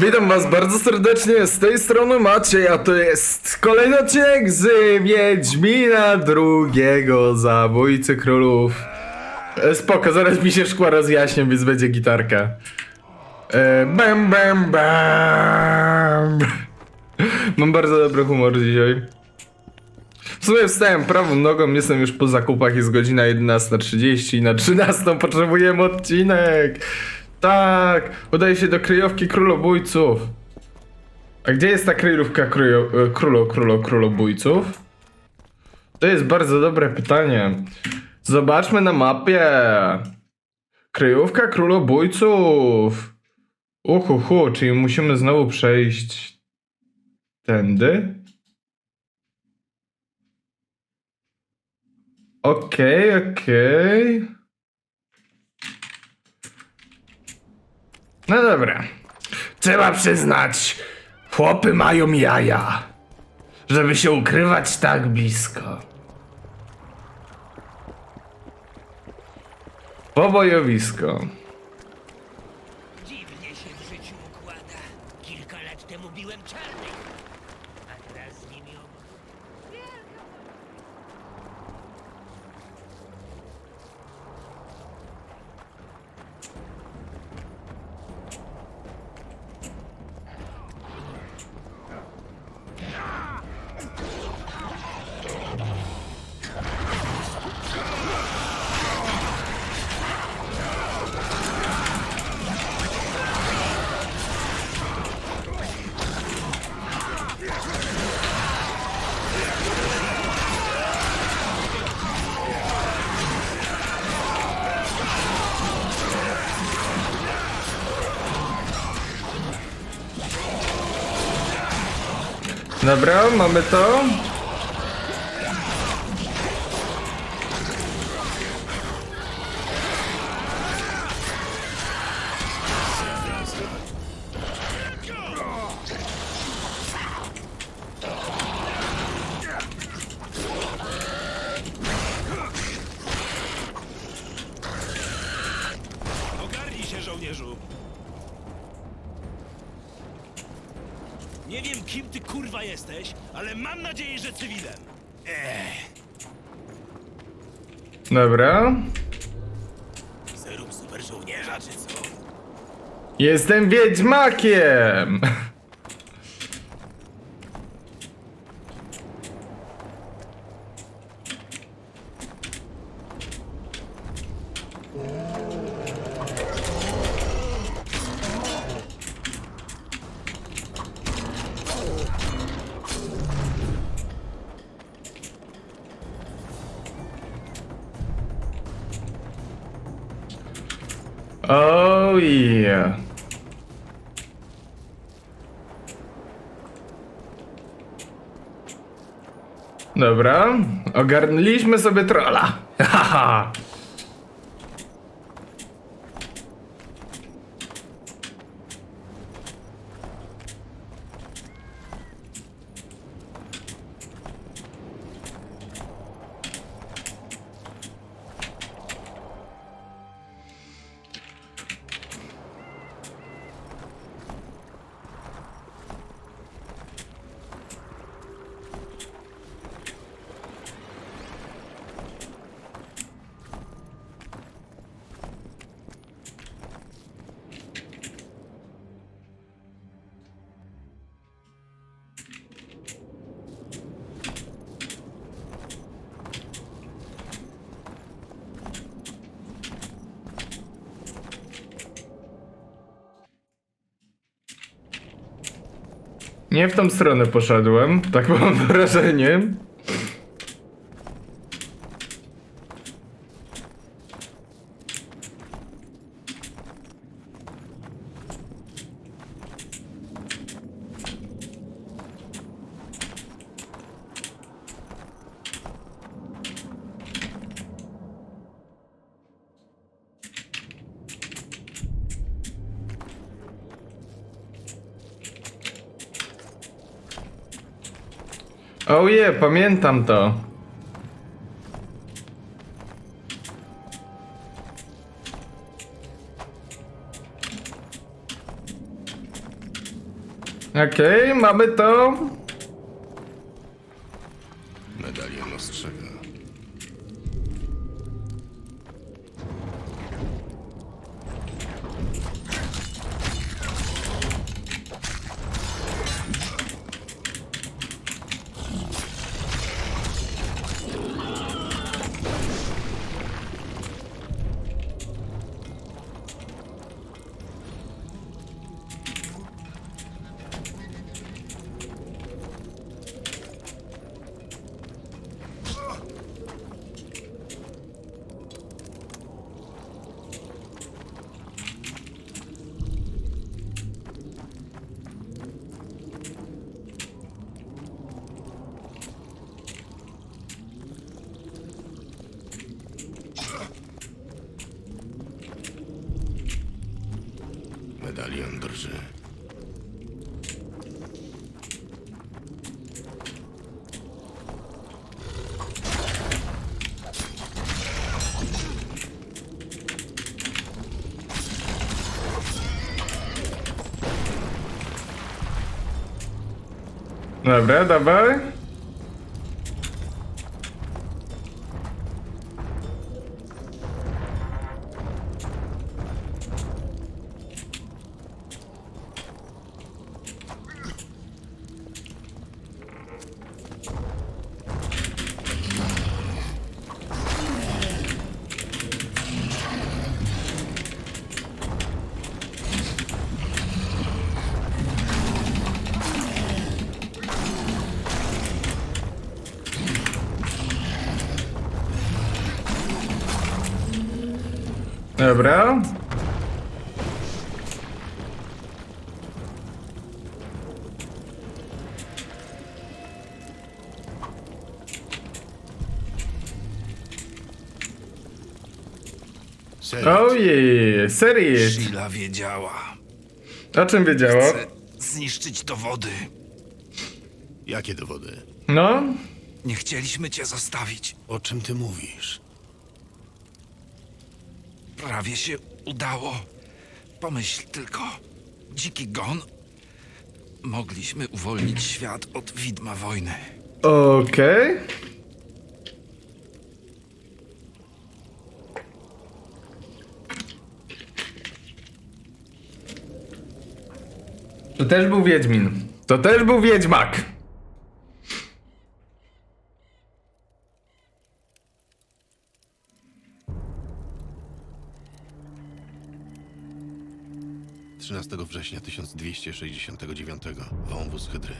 Witam was bardzo serdecznie, z tej strony Maciej, a to jest kolejny odcinek z Wiedźmina drugiego Zabójcy Królów. E, Spoko, zaraz mi się szkła rozjaśnią, więc będzie gitarka. E, bam, bam, bam. Mam bardzo dobry humor dzisiaj. W sumie wstałem prawą nogą, jestem już po zakupach, jest godzina 11.30 i na 13 potrzebujemy odcinek. Tak, udaje się do kryjówki królobójców. A gdzie jest ta kryjówka królo, e, królo, królo, królobójców? To jest bardzo dobre pytanie. Zobaczmy na mapie. Kryjówka królobójców. Uhuhu, czyli musimy znowu przejść tędy? Okej, okej. No dobra. Trzeba przyznać, chłopy mają jaja, żeby się ukrywać tak blisko. Pobojowisko. Dobra, mamy to. Ogarnij się, żołnierzu! Nie wiem, kim ty kurwa jesteś, ale mam nadzieję, że cywilem. Dobra. Serum super żołnierza, czy co? Jestem wiedźmakiem! Oh yeah. Dobra, ogarnęliśmy sobie trolla. Haha. Nie w tą stronę poszedłem, tak mam wrażenie. Oh yeah, pamiętam to. Okej, mamy to. Dobra, dawaj. Dobra. Ojej, serio. Sheila wiedziała. O czym wiedziało? Chce zniszczyć dowody. Jakie dowody? No, Nie chcieliśmy cię zostawić. O czym ty mówisz? Prawie się udało. Pomyśl tylko. Dziki gon. Mogliśmy uwolnić świat od widma wojny. okej. To też był Wiedźmin. To też był Wiedźmak. – 13 września 1269 wąwóz Hydry.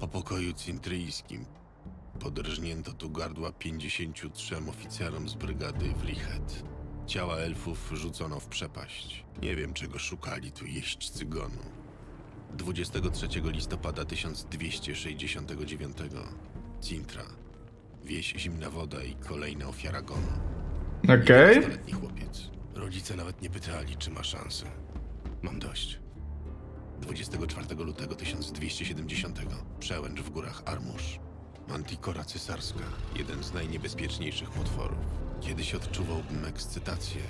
Po pokoju cintryjskim podrżnięto tu gardła 53 oficerom z brygady w Lichet. Ciała elfów rzucono w przepaść. Nie wiem, czego szukali tu jeźdźcy gonu. 23 listopada 1269 Cintra. Wieś Zimna Woda i kolejna ofiara gonu. Okej. Nastoletni chłopiec. Rodzice nawet nie pytali, czy ma szansę. Mam dość. 24 lutego 1270 przełęcz w górach Armusz. Mantikora cesarska, jeden z najniebezpieczniejszych potworów. Kiedyś odczuwałbym ekscytację,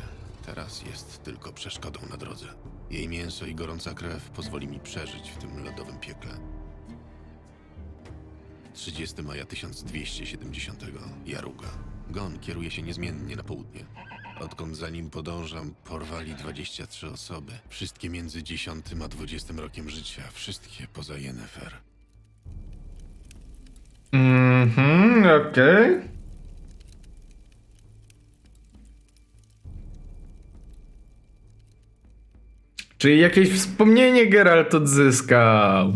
teraz jest tylko przeszkodą na drodze. Jej mięso i gorąca krew pozwoli mi przeżyć w tym lodowym piekle. 30 maja 1270 Jaruga. Gon kieruje się niezmiennie na południe. Odkąd za nim podążam, porwali 23 osoby. Wszystkie między 10 a 20 rokiem życia. Wszystkie poza Yennefer. Mhm, okej. Czyli jakieś wspomnienie Geralt odzyskał.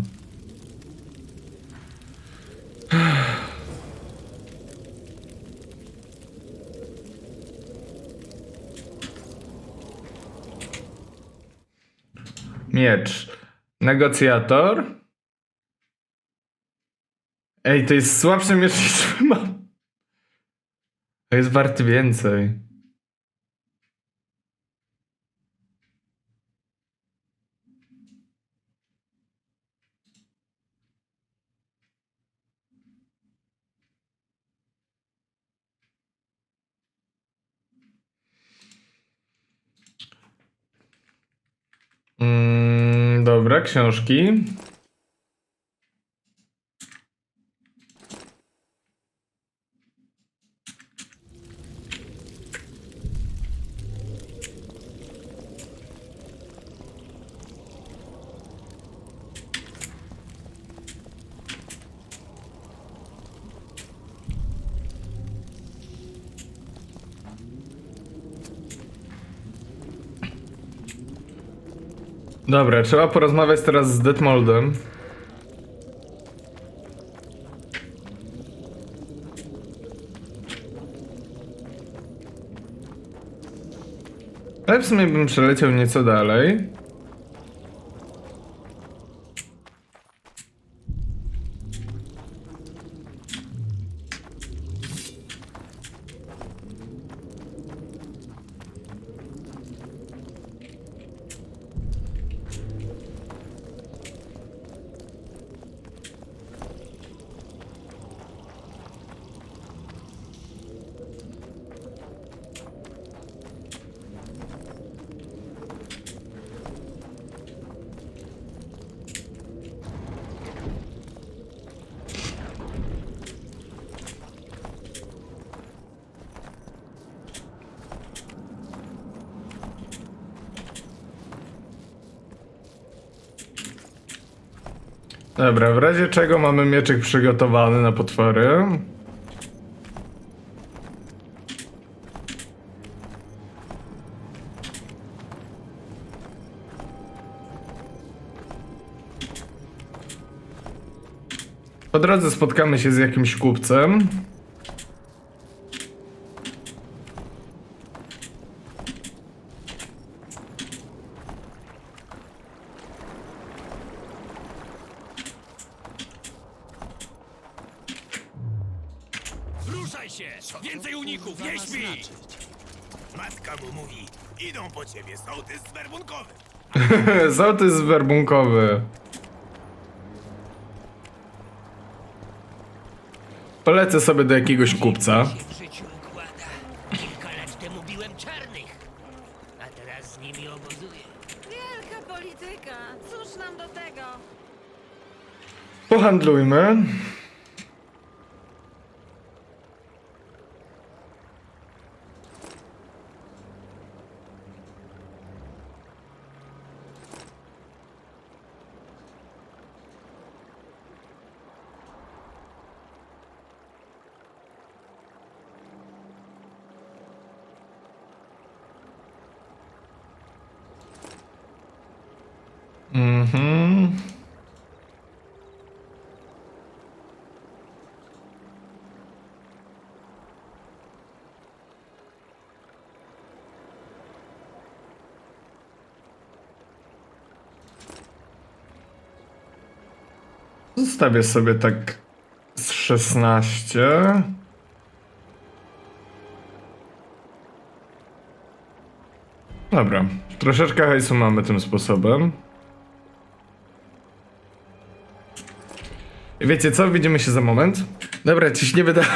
Miecz. Negocjator. Ej, to jest słabszy miecz niż mam. To jest wart więcej. Mm, dobra, książki. Dobra, trzeba porozmawiać teraz z Detmoldem. Ale w sumie bym przeleciał nieco dalej. Dobra, w razie czego mamy mieczyk przygotowany na potwory. Po drodze spotkamy się z jakimś kupcem. Ruszaj się! Więcej uników! Wiedźmi! Matka mu mówi, idą po ciebie sołtys zwerbunkowy. Sołtys werbunkowy. Polecę sobie do jakiegoś kupca. się w życiu układa. Kilka lat temu biłem czarnych, a teraz z nimi obozuję. Wielka polityka. Cóż nam do tego? Pohandlujmy. Zostawię sobie tak z 16. Dobra, troszeczkę hajsu mamy tym sposobem. I Wiecie co? Widzimy się za moment. Dobra, ciśniemy dalej.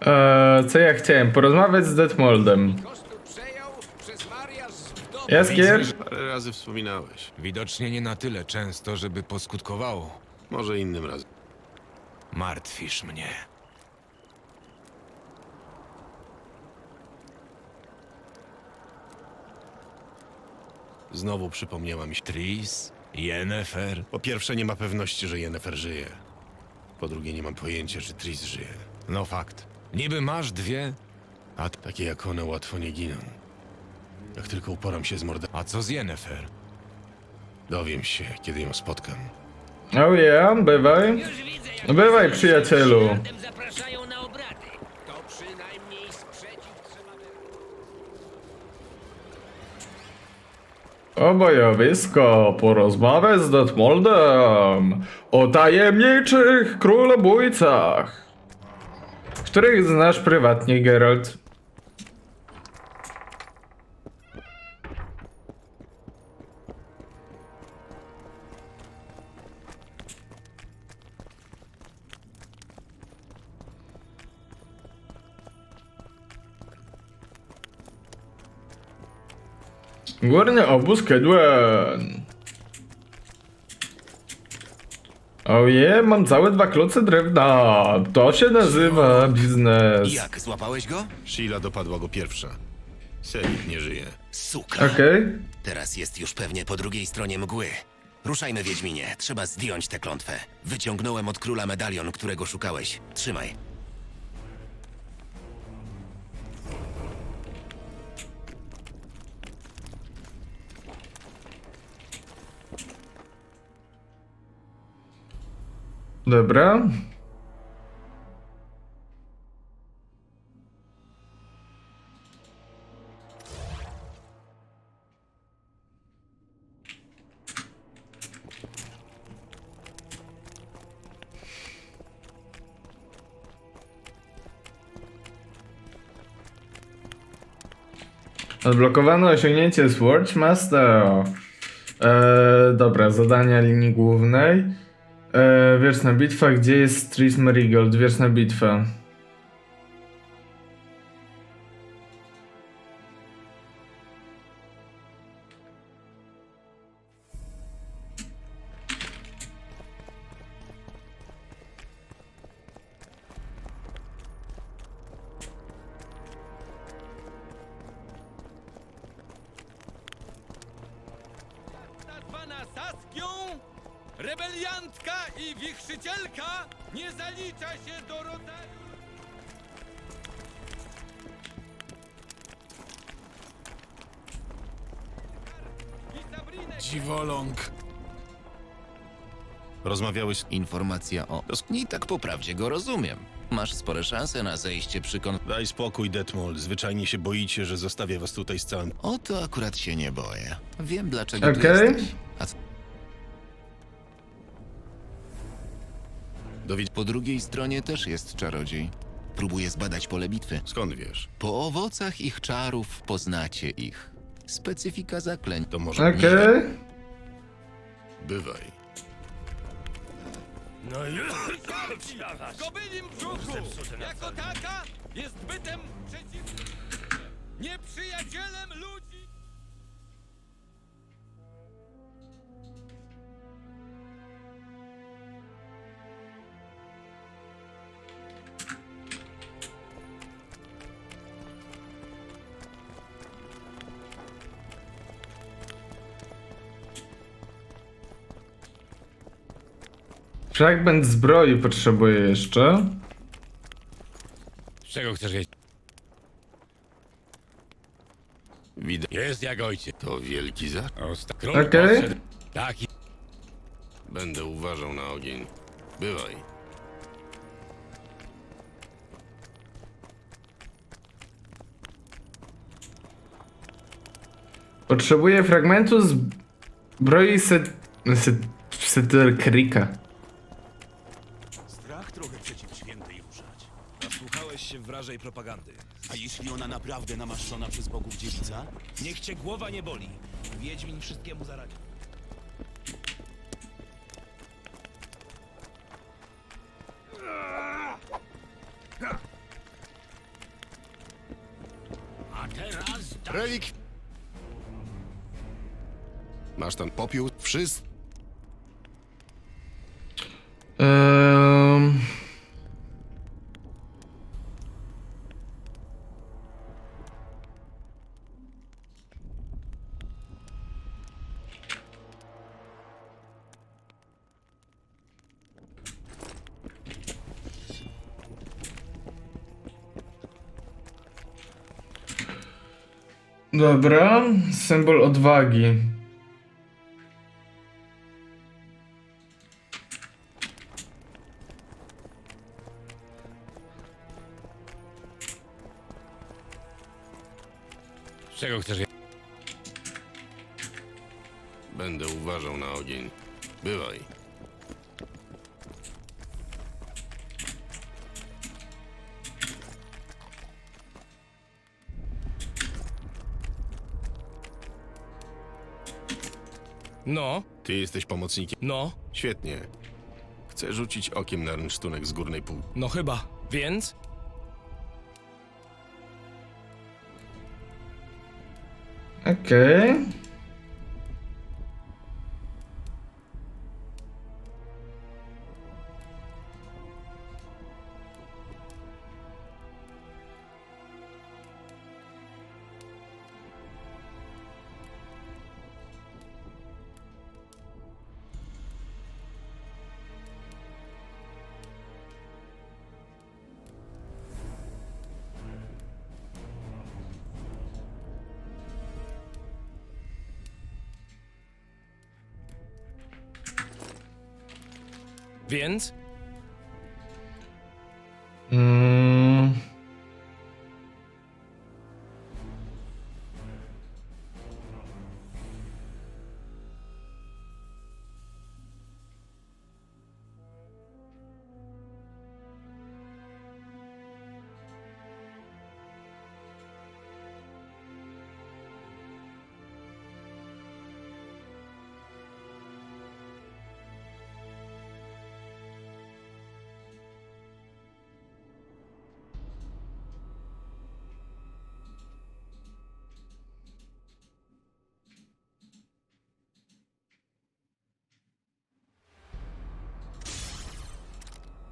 eee, co ja chciałem? Porozmawiać z Detmoldem. Jaskier? Razy wspominałeś. Widocznie nie na tyle często, żeby poskutkowało. Może innym razem. Martwisz mnie. Znowu przypomniała mi się. Tris? Yennefer? Po pierwsze, nie ma pewności, że Yennefer żyje. Po drugie, nie mam pojęcia, czy Tris żyje. No fakt. Niby masz dwie, a, Takie jak one łatwo nie giną. Jak tylko uporam się z morda, a co z Yennefer? dowiem się, kiedy ją spotkam. Oh yeah, bywaj. Już widzę, jak bywaj, przyjacielu. z Ryszardem zapraszają na obrady. To przynajmniej sprzeciw trzeba by... Obojowisko, porozmawiać z Detmoldem o tajemniczych królobójcach, których znasz prywatnie, Geralt. Górny obóz Kedwen. Oje, mam całe dwa kloce drewna. To się nazywa biznes. Jak, złapałeś go? Sheila dopadła go pierwsza. Selit nie żyje. Suka. Okej. Teraz jest już pewnie po drugiej stronie mgły. Ruszajmy, Wiedźminie. Trzeba zdjąć tę klątwę. Wyciągnąłem od króla medalion, którego szukałeś. Trzymaj. Dobra. Odblokowano osiągnięcie Sword Master. Eee, dobra, zadania linii głównej. Eee, wieczna bitwa, gdzie jest Tris Marigold? Wieczna bitwa. Dziwoląg. Rozmawiałeś z... Informacja o... I tak po prawdzie go rozumiem. Masz spore szanse na zejście przy kon... Daj spokój, Detmol. Zwyczajnie się boicie, że zostawię was tutaj z całym... O to akurat się nie boję. Wiem dlaczego tu Okej. jesteś. A co... Dowiedz... Po drugiej stronie też jest czarodziej. Próbuję zbadać pole bitwy. Skąd wiesz? Po owocach ich czarów poznacie ich. Specyfika zaklęć. To może... Okej. Bywaj. No i... Kobylim brzuchu jako taka jest bytem przeciwnym, nieprzyjacielem ludzi. Fragment zbroi potrzebuję jeszcze. Czego chcesz jeść? Widać. Jest jak ojciec. To wielki za... Osta... Król Okej. podszedł. Tak i... Będę uważał na ogień. Bywaj. Potrzebuję fragmentu zbroi set... set... Seterkrika. Strach trochę przeciw świętej ruszać. Nasłuchałeś się wrażej propagandy. A jeśli ona naprawdę namaszczona przez bogów dziewica? Niech cię głowa nie boli. Wiedźmin wszystkiemu zaradzi. A teraz... Relik! Masz ten popiół? Wszystko. Dobra, symbol odwagi. Czego chcesz No, Ty jesteś pomocnikiem. no, Świetnie. Chcę rzucić okiem na rynsztunek z górnej pół. no chyba. Więc? Okej. Więc?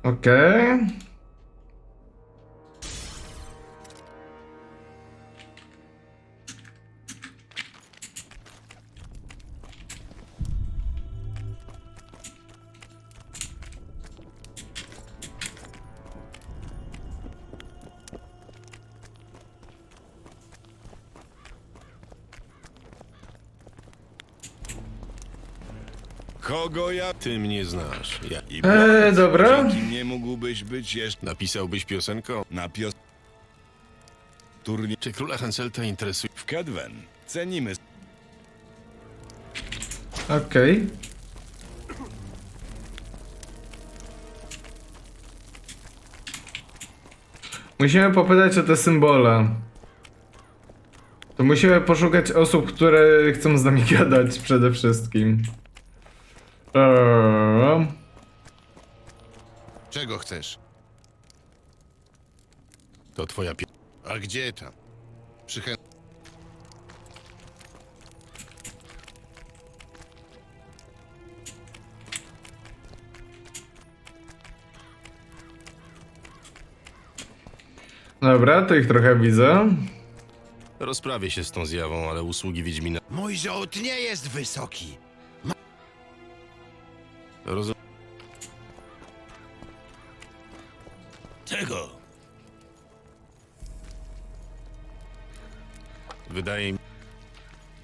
Okej. Kogo ja... Ty mnie znasz. Ja i Eee, dobra. Dzięki nie mógłbyś być jeszcze napisałbyś piosenkę? na pios... Turniej Czy króla Henselta interesuje? w Kedwen. Cenimy Okej. Musimy popytać o te symbole. To musimy poszukać osób, które chcą z nami gadać przede wszystkim. Eee, Czego chcesz? To twoja pie... A gdzie tam? Przychę... Dobra, to ich trochę widzę. Rozprawię się z tą zjawą, ale usługi Wiedźmina... Mój żołd nie jest wysoki. Rozum... Czego? Wydaje mi...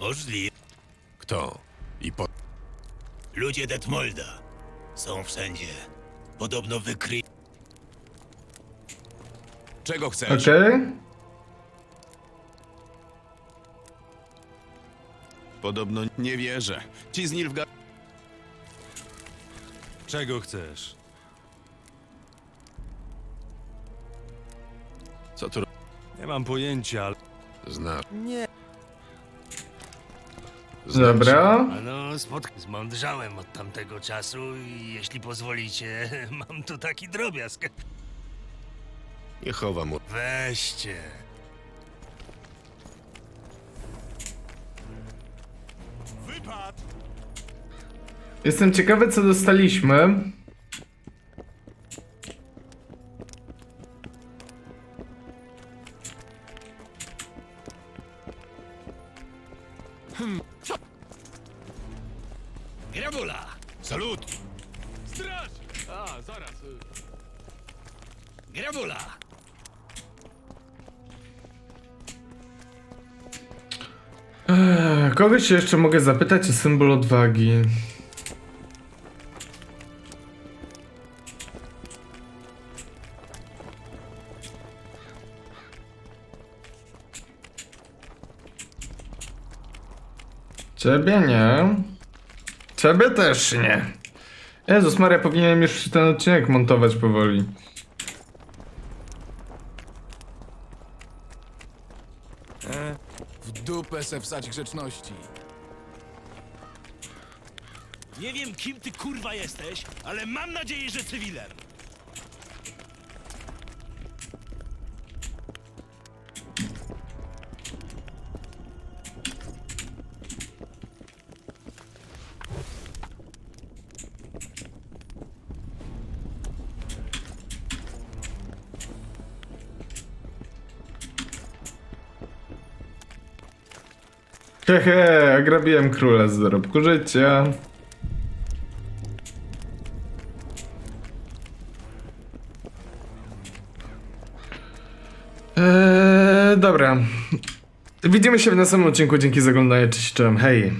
Możliwe. Kto? I po... Ludzie Detmolda są wszędzie. Podobno wykry... Czego chcesz? Okej. Podobno... Nie wierzę. Ci z Nilfgaard... Czego chcesz? Co tu... Nie mam pojęcia, ale... Znasz... Nie. Znam Dobra. No, spotk... Zmądrzałem od tamtego czasu i jeśli pozwolicie, mam tu taki drobiazg. się. Jehowa mu... Weźcie. Jestem ciekawy, co dostaliśmy. Grabula! Salut! Straż! A, zaraz. Grabula! Eee, Kogoś jeszcze mogę zapytać o symbol odwagi. Ciebie nie. Ciebie też nie. Jezus Maria, powinienem już ten odcinek montować powoli. W dupę se wsać grzeczności. Nie wiem, kim ty kurwa jesteś, ale mam nadzieję, że cywilem. Hehe, ograbiłem króla z zarobku życia. Eee, dobra. Widzimy się w następnym odcinku. Dzięki za oglądanie. Cześć, cześć. Hej.